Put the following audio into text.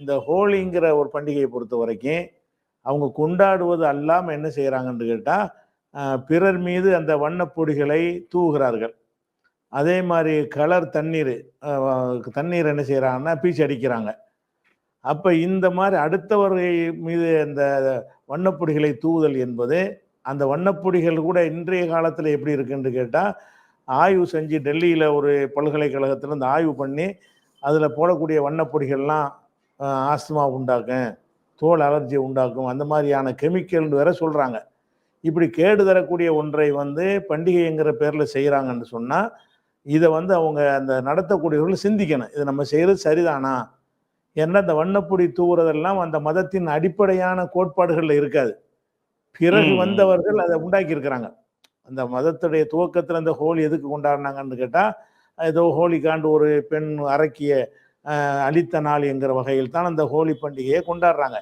இந்த ஹோலிங்கிற ஒரு பண்டிகையை பொறுத்த வரைக்கும் அவங்க கொண்டாடுவது அல்லாமல் என்ன செய்கிறாங்கன்னு கேட்டால் பிறர் மீது அந்த வண்ணப்பொடிகளை தூவுகிறார்கள். அதே மாதிரி கலர் தண்ணீர் தண்ணீர் என்ன செய்கிறாங்கன்னா பீச்சு அடிக்கிறாங்க. அப்போ இந்த மாதிரி அடுத்தவர்கள் மீது அந்த வண்ணப்பொடிகளை தூவுதல் என்பது அந்த வண்ணப்பொடிகள் கூட இன்றைய காலத்தில் எப்படி இருக்குன்னு கேட்டால் ஆய்வு செஞ்சு டெல்லியில் ஒரு பல்கலைக்கழகத்தில் இந்த ஆய்வு பண்ணி அதில் போடக்கூடிய வண்ணப்பொடிகள்லாம் ஆஸ்துமா உண்டாக்கும் தோல் அலர்ஜி உண்டாக்கும் அந்த மாதிரியான கெமிக்கல்னு வேற சொல்கிறாங்க இப்படி கேடு தரக்கூடிய ஒன்றை வந்து பண்டிகைங்கிற பேரில் செய்கிறாங்கன்னு சொன்னால் இதை வந்து அவங்க அந்த நடத்தக்கூடியவர்கள் சிந்திக்கணும். இது நம்ம செய்கிறது சரிதானா? ஏன்னா இந்த வண்ணப்பொடி தூவுறதெல்லாம் அந்த மதத்தின் அடிப்படையான கோட்பாடுகளில் இருக்காது. பிறகு. வந்தவர்கள் அதை உண்டாக்கி இருக்கிறாங்க அந்த மதத்துடைய துவக்கத்தில் இந்த ஹோலி எதுக்கு கொண்டாடினாங்கன்னு கேட்டால் ஏதோ ஹோலிக்காண்டு ஒரு பெண் அரக்கிய அளித்த நாள் என்கிற வகையில் தான் அந்த ஹோலி பண்டிகையை கொண்டாடுறாங்க.